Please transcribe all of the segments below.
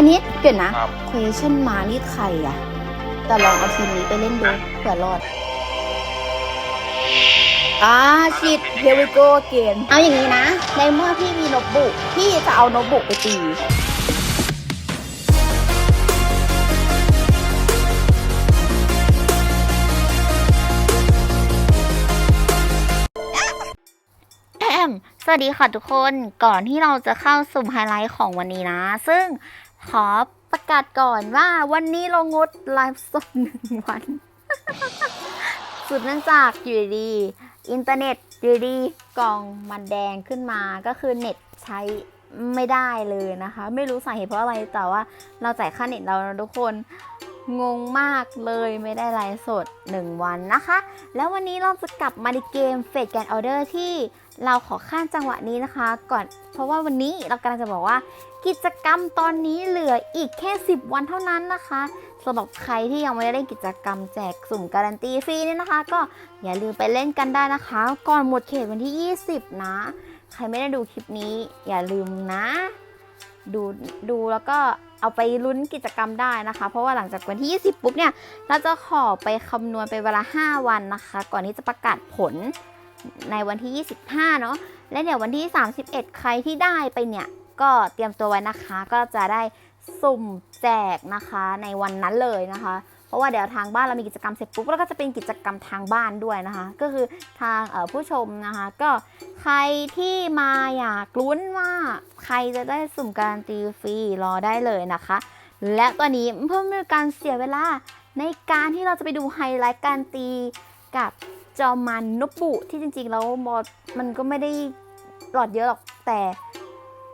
อันนี้เดี๋ยวนะ ครับ question มานี่ใครอะแต่ลองเอาทีมนี้ไปเล่นดูเผื่อรอดอ่าชิด here we go again เอาอย่างนี้นะ ในเมื่อพี่มีโน้ตบุ๊กพี่จะเอาโน้ตบุ๊กไปตี แอมสวัสดีค่ะทุกคนก่อนที่เราจะเข้าสุ่มไฮไลท์ของวันนี้นะ ซึ่ง ขอประกาศก่อนว่าวันนี้เรางดไลฟ์สดหนึ่งวัน สุดเนื่องจากอยู่ดีอินเทอร์เน็ตอยู่ดีกล่องมันแดงขึ้นมาก็คือเน็ตใช้ไม่ได้เลยนะคะ ไม่รู้สาเหตุเพราะอะไรแต่ว่าเราจ่ายค่าเน็ตเรานะทุกคนงงมากเลยไม่ได้ไลฟ์สด 1 วันนะคะ แล้ววันนี้เราจะกลับมาในเกมเฟดแกนออเดอร์ที่ เราขอข้ามจังหวะนี้นะคะ ก่อนเพราะว่าวันนี้เรากำลังจะบอกว่า กิจกรรมตอนนี้เหลืออีกแค่ 10 วันเท่านั้นนะคะสำหรับใครที่ยังไม่ได้เล่นกิจกรรมแจกสุ่มการันตีฟรีเนี่ยนะคะ ก็อย่าลืมไปเล่นกันได้นะคะ ก่อนหมดเขตวันที่ 20 นะ ใครไม่ได้ดูคลิปนี้ อย่าลืมนะ ดูดูแล้วก็เอาไปลุ้นกิจกรรมได้นะคะ เพราะว่าหลังจากวันที่ 20 ปุ๊บเนี่ย เราจะขอไปคำนวณเป็นเวลา 5 วันนะคะ ก่อนที่จะประกาศผล ในวันที่ 25 เนาะ และเดี๋ยววันที่ 31 ใครที่ได้ไปเนี่ย ก็เตรียมตัวไว้นะคะ ก็จะได้สุ่มแจกนะคะในวันนั้นเลยนะคะ เพราะว่าเดี๋ยวทางบ้านเรามีกิจกรรมเสร็จปุ๊บแล้วก็จะเป็นกิจกรรมทางบ้านด้วยนะคะ ก็คือทางผู้ชมนะคะ ก็ใครที่มาอยากลุ้นว่าใครจะได้สุ่มการันตีฟรีรอได้เลยนะคะ และตอนนี้เพื่อไม่การเสียเวลาในการที่เราจะไปดูไฮไลท์การตีกับ จอมันนบุที่จริงๆ แล้วมอดมันก็ไม่ได้หลอดเยอะหรอกแต่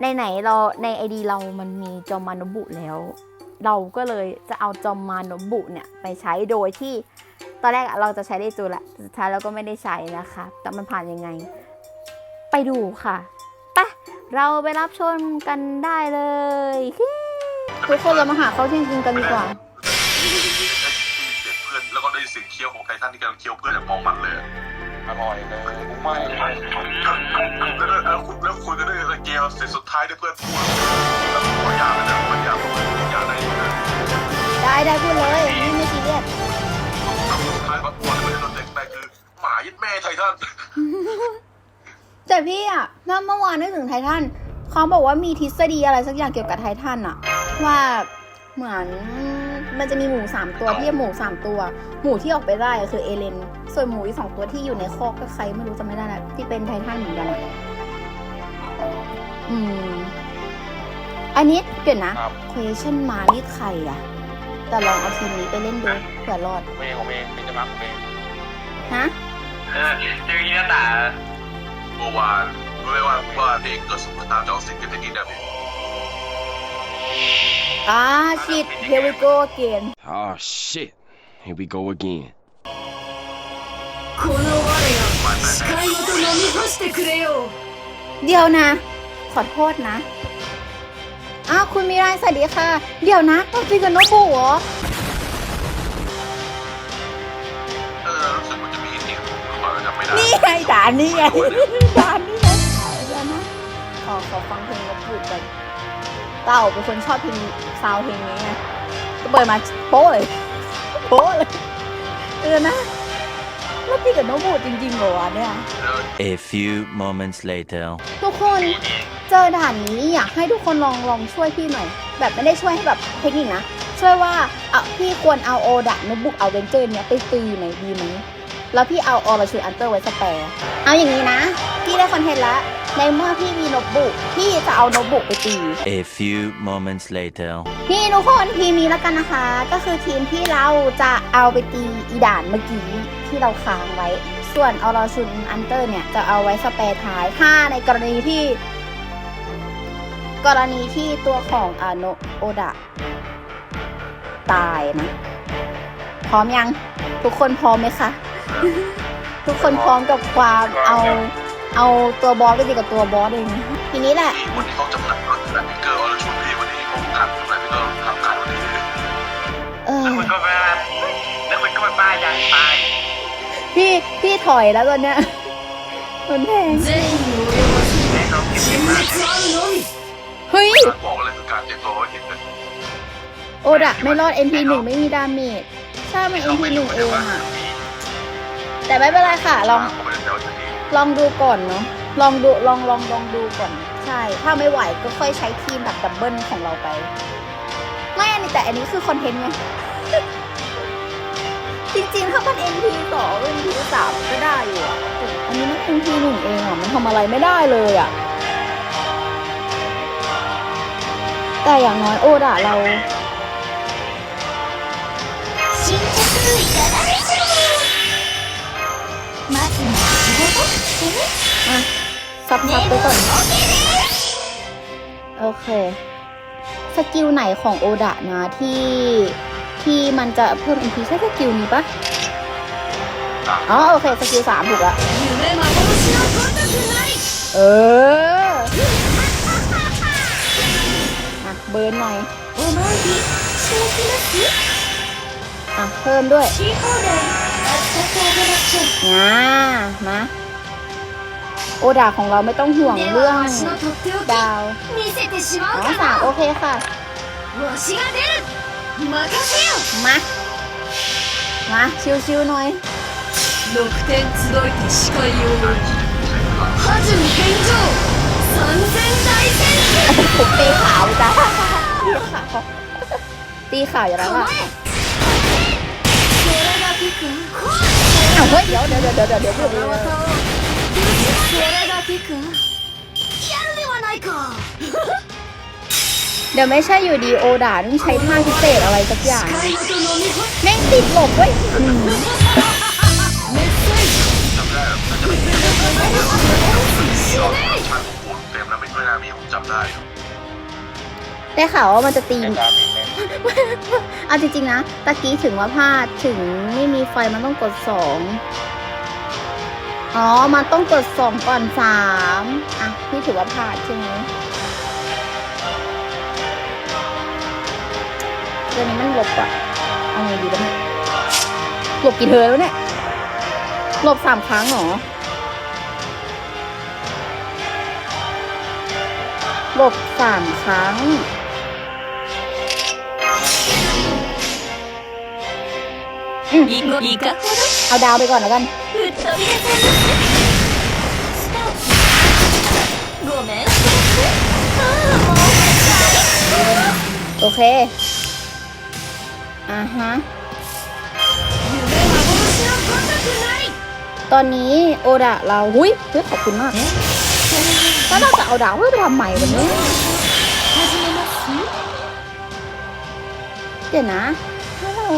ในไหนเราในไอดีเรามันมีจอมันนบุแล้ว เราก็เลยจะเอาจอมานบุเนี่ยไปใช้โดยที่ตอนแรกเราจะใช้ได้จูละสุดท้ายเราก็ไม่ได้ใช้นะคะ แต่มันผ่านยังไง ไปดูค่ะไปเราไปรับชมกันได้เลยทุกคนเรามาหาข้าที่ยงกินกันดีกว่า งเคี้ยวของไททันที่กำลังเคี้ยวเพื่อนมองมันเลยอร่อยเลยไม่เลยแล้วแล้วคุณแล้วคุณก็ได้ระเกียวเสร็จสุดท้ายได้เพื่อนพูดแล้วขออยาเลยนะมันอยากอยาได้นะได้ได้พูดเลยนี่ไม่ซีเรียสสุดท้ายมาตัวเลยโดนเด็กไปคือหมายึดแม่ไททันแต่พี่อะเมื่อเมื่อวานนึกถึงไททันเขาบอกว่ามีทฤษฎีอะไรสักอย่างเกี่ยวกับไททันอะว่าเหมือน มันจะมีหมูสามตัวพี่หมูสามตัว หมูที่ออกไปได้อะคือเอเลน ส่วนหมูอีกสองตัวที่อยู่ในคอกก็ใครไม่รู้จำไม่ได้แล้วที่เป็นไททันเหมือนกันอะอืม อันนี้เดี๋ยวนะครับ question มานี่ใครอะแต่ลองเอาทีมนี้ไปเล่นดูเผื่อรอดผมเองผมเองเป็นจะมาผมเองฮะเออเจอที่หน้าต่างเมื่อวานรู้ไหมว่าว่าเพลงเกิดสุดตามจองสิงกันที่นี่นะ พี่ อ่าชิด here we go again Oh shit. Here we go again. この我が視界ごと飲み干してくれよ เดี๋ยวนะ ขอโทษนะ อ้าวคุณมิไรสวัสดีค่ะ เดี๋ยวนะต้องตีกับนกฮูกเหรอ เออรู้สึกมันจะมีเสียงผมมาจำไม่ได้ นี่ไงด่านนี่ไงด่านนี่ไงเดี๋ยวนะ ขอขอฟังเพลงนกฮูกก่อน เต่าเป็นคนชอบเพลงซาวด์เพลงนี้ไงก็เปิดมาโป๊ะเลยโป๊ะเลยเออนะแล้วตีกับนกฮูกจริงๆเหรอวะเนี่ย A few moments later. ทุกคนเจอด่านนี้อยากให้ทุกคนลองลองช่วยพี่หน่อย แบบไม่ได้ช่วยให้แบบเทคนิคนะ ช่วยว่าอะพี่ควรเอาโอดะนบุกเอาเวนเจอร์เนี้ยไปตีหน่อยดีไหม แล้วพี่เอาออร์ชูอันเตอร์ไว้สแปร์เอาอย่างนี้นะ พี่ได้คอนเทนต์แล้วในเมื่อพี่มีโนตบุกพี่จะเอาโนตบุกไปตี A few moments later. พี่ทุกคนทีมนี้แล้วกันนะคะ ก็คือทีมที่เราจะเอาไปตีอีด่านเมื่อกี้ที่เราค้างไว้ ส่วนออร์ชุนอันเตอร์เนี่ยจะเอาไว้สเปรย์ท้ายถ้าในกรณีที่ กรณีที่ตัวของอาโนโอดะตายนะ พร้อมยัง ทุกคนพร้อมไหมคะ ทุกคนพร้อมกับความเอาเอาตัวบอสไปดีกับตัวบอสเองทีนี้แหละวันนี้ต้องจำกัดคนแบพี่เกอร์อชุนพี่วันนี้ผมขับคนแพี่เกอร์ขับการวันนี้แล้วคุณก็มาแล้วคุณก็ไปป้ายยางไปพี่พี่ถอยแล้วตอนเนี้ยมันแพงเฮ้ยบอกเลยคือการเจ็ตัวเห็นโอดะไม่รอด NP หนึ่งไม่มีดาเมจใช่มัน NP หนึ่งเองอะ แต่ไม่เป็นไรค่ะ ลองลองดูก่อนเนาะลองดูลองลองลองดูก่อน ใช่ ถ้าไม่ไหวก็ค่อยใช้ทีมแบบดับเบิลของเราไป ไม่อันนี้แต่อันนี้คือคอนเทนต์ไงจริงๆ ถ้ามัน NP สอง NP สามก็ได้อยู่อะอันนี้มัน NP หนึ่งเองอะมันทำอะไรไม่ได้เลยอะแต่อย่างน้อยโอดะเรา まずは仕事してね อ่ะซับซับไปก่อน โอเค สกิลไหนของโอดะนะที่ที่มันจะเพิ่ม NP ใช่สกิลนี้ปะอ๋อโอเค สกิลสามถูกละ 夢幻のごとくなり เอออ่ะเบิร์นหน่อย お参りしていきます อ่ะ เพิ่มด้วย し放題 あったかい話 งามาโอดาของเราไม่ต้องห่วง で เรื่อง はわしのとってお ดาว き見せてしま อ๋ う อ か สาม な โอเคค่ะ わしが出る任せよ มา มา ชิวๆหน่อย 6点集いて視界を置き波順返上三千大戦 ผมตีขาวจ้ะตีขาวตีขาวอย่างนั้น 構 อ่ะ えそれがきくん เฮ้ยเดี๋ยวเดี๋ยวเดี๋ยวเดี๋ยวเดี๋ยวเดี๋ยวไม่ใช่อยู่ดีโอด่าต้องใช้ท่าพิเศษอะไรสักอย่างแม่งติดหลบเว้ยได้ข่าวว่ามันจะตีอีก ไอ้กามิ เอาจริงๆนะ ตะกี้ถึงว่าพลาดถึงไม่มีไฟมันต้องกดสองอ๋อ มันต้องกดสองก่อนสามอะ พี่ถือว่าพลาดใช่ไหมเรื่องนี้มันหลบอะเอาไงดีวะเนี่ยหลบกี่เธอแล้วเนี่ยหลบสามครั้งเหรอหลบสามครั้ง อีกอีกเอาดาวไปก่อนแล้วกันโอเค อ่าฮะ ตอนนี้โอดะเราหุ้ยเฮ้ยขอบคุณมากแล้วเราจะเอาดาวเพื่ปทำใหม่วันเนี้เดี๋ยวนะเรา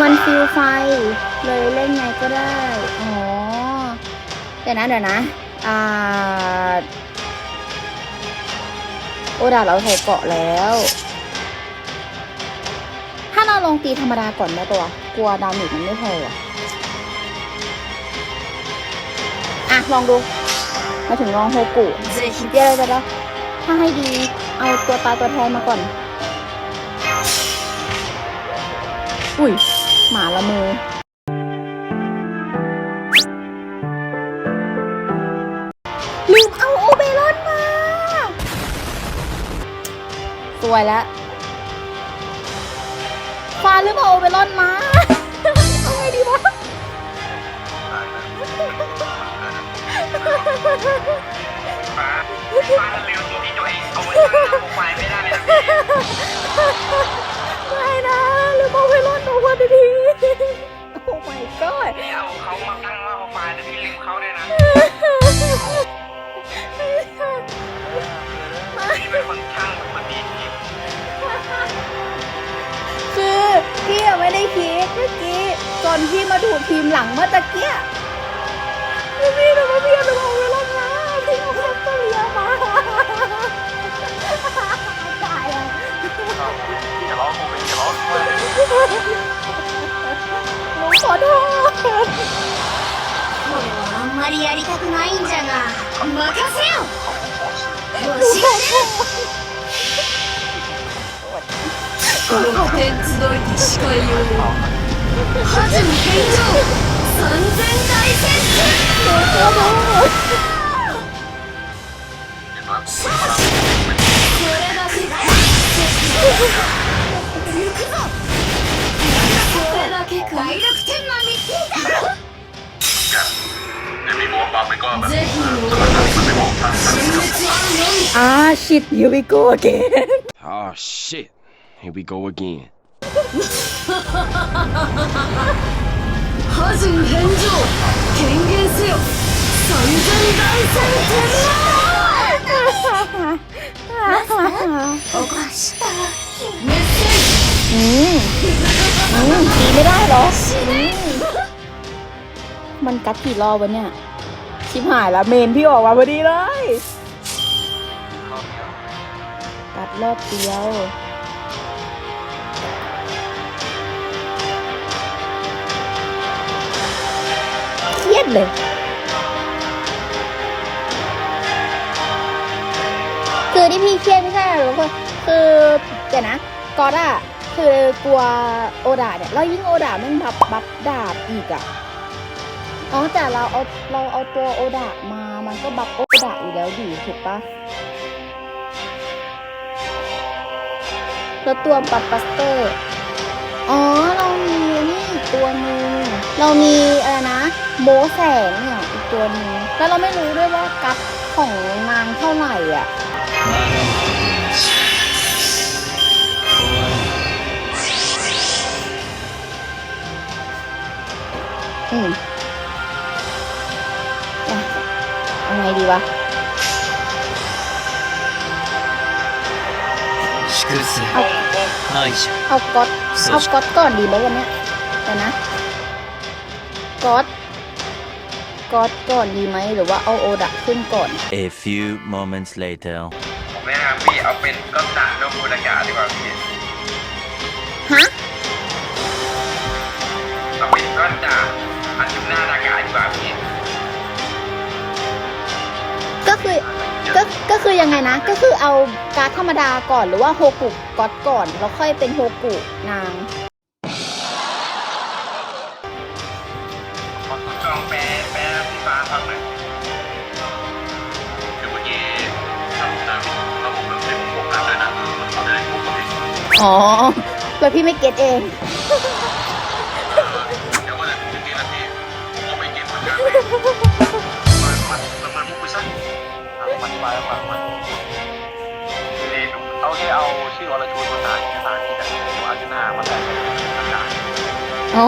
มันฟิลไฟ เลยเล่นไงก็ได้ อ๋อ เดี๋ยวนะเดี๋ยวนะ อ่า โอดาเราใส่เกาะแล้ว ถ้าเราลองตีธรรมดาก่อนได้ปะวะกลัวดาเมจมันไม่พออะอะ ลองดู มาถึงลองโฮกุเดี๋ยวเดี๋ยวเดี๋ยวถ้าให้ดี เอาตัวตาตัวแทนมาก่อนอุ้ย หมาละเมอลืมเอาโอเบรอนมา สวยแล้วฟ้าลืมเอาโอเบรอนมา もうこれはあんまりやりたくないんじゃが任せよ。よし。6点集いに視界を。はずに返三千大接戦。 มันก็แบบสมรรถนะมันไม่เหมาะทางทาง Ah shit here we go again Oh shit. Here we go again. 하승 현조 갱겐세요 선전단상 대로 오가시다 메시지 อืมตีไม่ได้หรอ มันกัดกี่รอบวะเนี่ย ชิบหายแล้วเมนพี่ออกมาพอดีเลยกัดรอบเดียวเครียดเลยคือที่พี่เครียดไม่ใช่หรอกทุกคนคือเดี๋ยวนะกอตอะคือกลัวโอดาเนี่ยแล้วยิ่งโอดามันบับบับดาบอีกอะ อ๋อแต่เราเอาเราเอาตัวโอดามา มันก็บับโอดาอยู่แล้วดิถูกปะแล้วตัวบับบัสเตอร์ อ๋อ เรามีนี่อีกตัวหนึ่งเรามีอะไรนะโบแสงเนี่ยอีกตัวหนึงแล้วเราไม่รู้ด้วยว่ากัดของนางเท่าไหร่อะ ดีวะเอาเอากอดเอากอดก่อนดีไหมวันนี้แต่นะกอดกอดก่อนดีไหมหรือว่าเอาโอดะขึ้นก่อน A few moments later ผมแนะนำพี่เอาเป็นก๊อตดะโนบูนากาดีกว่าพี่ คือก็ก็คือยังไงนะ ก็คือเอาการ์ดธรรมดาก่อนหรือว่าโฮกุก๊อตก่อนแล้วค่อยเป็นโฮกุนาง ลองแปลแปลพี่ฟ้าฟังหน่อยคือเมื่อกี้ทำตามระบบมันเป็นพวกกันด้วยนะมันทำได้พวกกันเองอ๋อแล้วพี่ไม่เก็ตเอง โอ้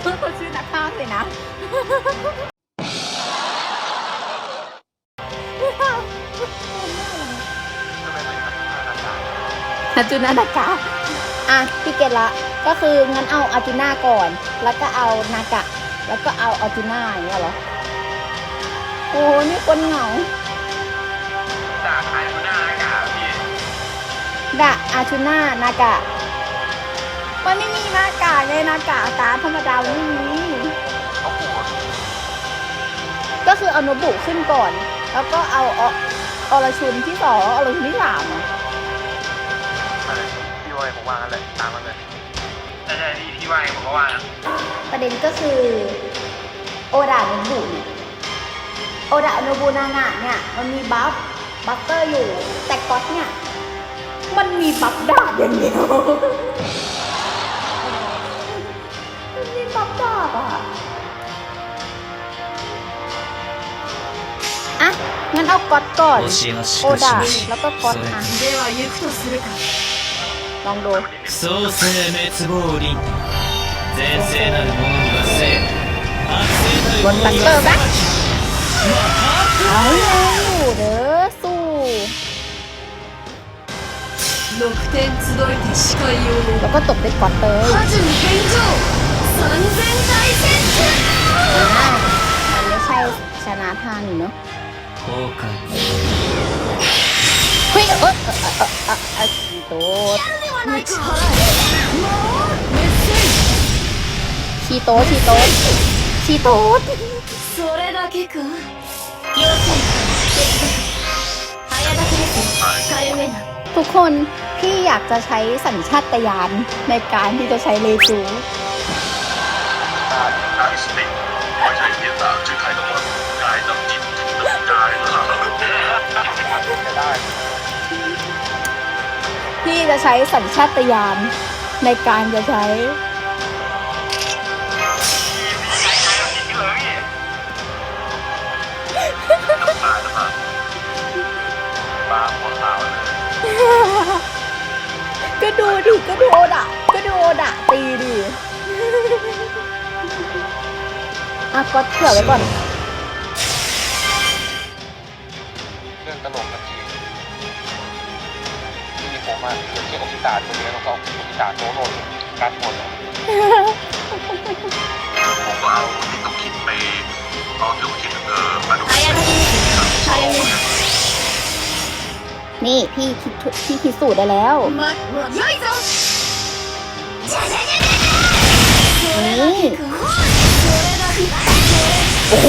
เพิ่งคนชื่อนักฆ่าเลยนะก็เป็นภาษาภาษาอาจูนาดากะอะพี่เกตละก็คืองั้นเอาอาจูน่าก่อน แล้วก็เอานากะ แล้วก็เอาอาจูน่าอย่างเงี้ยเหรอโอ้นี่คนเหงาจากอันจุหน้านากาพี่ดะอาจูน่านากะ มันไม่มีนากะไงนากะการดธรรมดามันไม่มีเขาปวดก็คือเอาโนบุขึ้นก่อน แล้วก็เอาออรชุนที่สองอรชุนที่สามอะอะไรพี่ว่าผมว่างั้นเลยตามมันเลยใช่ใช่พี่พี่ว่าไงผมก็ว่านะประเด็นก็คือ โอดาโนบุเนี่ยโอดาโนบุนางะเนี่ยมันมีบัฟบัฟเตอร์อยู่แต่ก๊อตเนี่ยมันมีบัฟดาบอย่างเดียว งั้นเอาก๊อตก่อน โอดาแล้วก็ก๊อตอ่ะ では行くとするか ลองดู 創世滅亡輪前世なる者には生悪性なる บน 者 บัต に เตอ は ร์แบ็คเอาแล้วอยู่เด้อสู้ 六点集いて視界を แล้วก็ตบด้วยก๊อตเลย ハズン返上三千大戦天 อ่ามันไม่ใช่ชนะทางนี่เนาะ 崩壊 เฮ้ยเออเออเออเออเออเออชีโตด ではないかもうメッセ ชีโตดชีโตดชีโตด ージそれだけか要請早立ちですカエメナ ทุกคน พี่อยากจะใช้สัญชาตญาณในการที่จะใช้เลจู พี่จะใช้สัญชาตญาณในการจะใช้ตายนะครับปลาหัวขาวเลยก็ดูดิก็ดูโอดะก็ดูโอดะตีดิ อะก็เผื่อไว้ก่อน มาเกี่ยวกับพิตตัวนี้ยแล้วก็พิตาโตโนนการคนผมก็เอาที่ต้องคิดไปเอาที่ต้องคิดเออมาดูนี่พี่คิดพี่คิดสูตรได้แล้ว นี่โอ้โห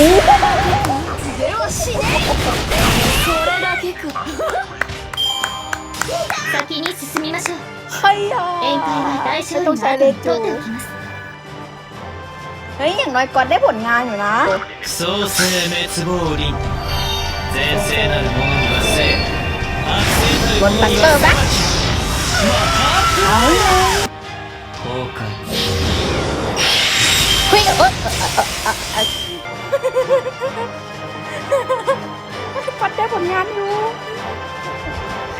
先に進みましょう ใครอ่ะ 宴会は大 ไม่ 勝 ต้อง 利 ใช้ の เล 後に จู 取っておきます เฮ้ย อย่างน้อยก่อนได้ผลงานอยู่นะ 創世滅亡輪前世なる者には生悪性なる者には裁き เอาเลย 後悔 เฮ้ยเออเออเออเออเออก่อนได้ผลงานอยู่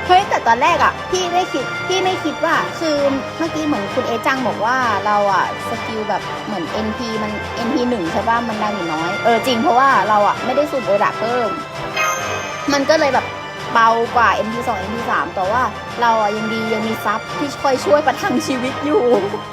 เฮ้ยแต่ตอนแรกอะพี่ไม่คิดพี่ไม่คิดว่าคือเมื่อกี้เหมือนคุณเอจังบอกว่าเราอะสกิลแบบเหมือน NP มัน NP หนึ่งใช่ป่ะมันดังอยู่น้อยเออจริงเพราะว่าเราอะไม่ได้สูบโอดาเพิ่ม มันก็เลยแบบเบากว่า NP 2 NP 3แต่ว่าเราอะยังดียังมีซับที่คอยช่วยประทังชีวิตอยู่